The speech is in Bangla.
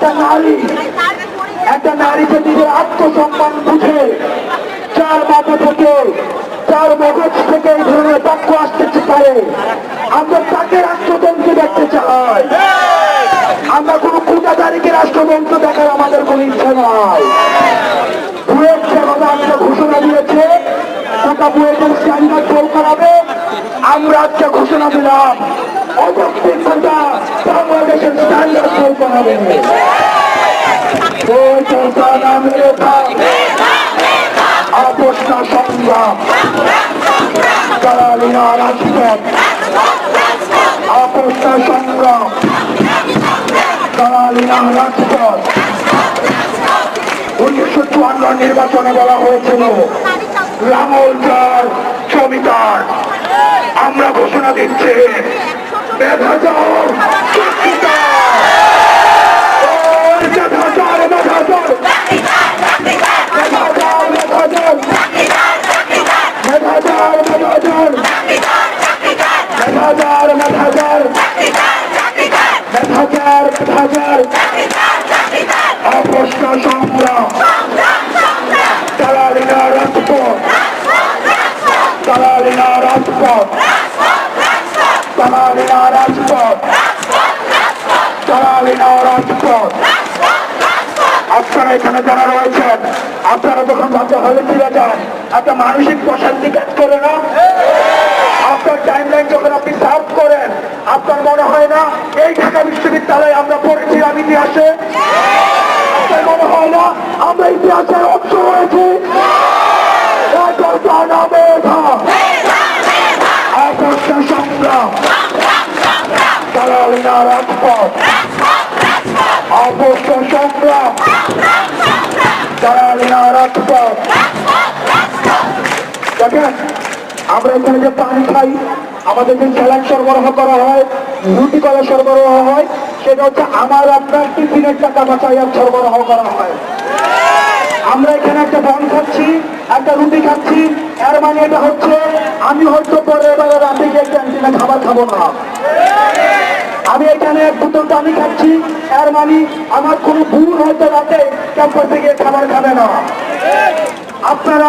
একটা নারী একটা নারী যে নিজের আত্মসম্মান বুঝে চার মাথা থেকে, চার মগজ থেকে এই ধরনের বাক্য আসতে পারে। আমরা তাকে রাষ্ট্রতন্ত্র দেখতে চাই। আমরা কোন কুটাদারিকে রাষ্ট্রতন্ত্র দেখার আমাদের কোন ইচ্ছা নয় আজকে ঘোষণা দিয়েছে টাকা বুয়েটের স্ট্যান্ডার্ড ফেল করাবে। আমরা আজকে ঘোষণা দিলাম। বাংলাদেশের স্ট্যান্ডার্ড নামে লেখা আপোষটা সংগ্রাম কারালিনা রাজপথ আপোষটা সংগ্রাম উনিশশো চুয়ান্ন নির্বাচনে বলা হয়েছিল লাঙল যার জমিদার আমরা ঘোষণা দিচ্ছি মেধা আপনারা এখানে যারা রয়েছেন, আপনারা যখন ভাবতে হলে ফিরে যান, একটা মানসিক প্রশান্তি কাজ করে না? আপনার টাইম লাইন যখন আপনি করেন, আপনার মনে হয় না, এই ঢাকা আপনার মনে হয় না? আমরা ইতিহাসের অংশ রাজপথ। দেখেন, আমরা এখানে যে পানি খাই, আমাদের যে স্যালাড সরবরাহ করা হয়, রুটি কলা সরবরাহ হয় সেটা হচ্ছে আমার আপনার টিফিনের টাকা বাঁচাইয়া সরবরাহ করা হয়। আমরা এখানে একটা বন খাচ্ছি, একটা রুটি খাচ্ছি, এর মানে এটা হচ্ছে আমি হয়তো পরে এবারে রাতে গিয়ে ক্যান্টিনে খাবার খাব না। আমি এখানে বোতল পানি খাচ্ছি, এর মানে আমার কোনো ভুল হয়তো রাতে ক্যাম্পাসে গিয়ে খাবার খাবে না। আপনারা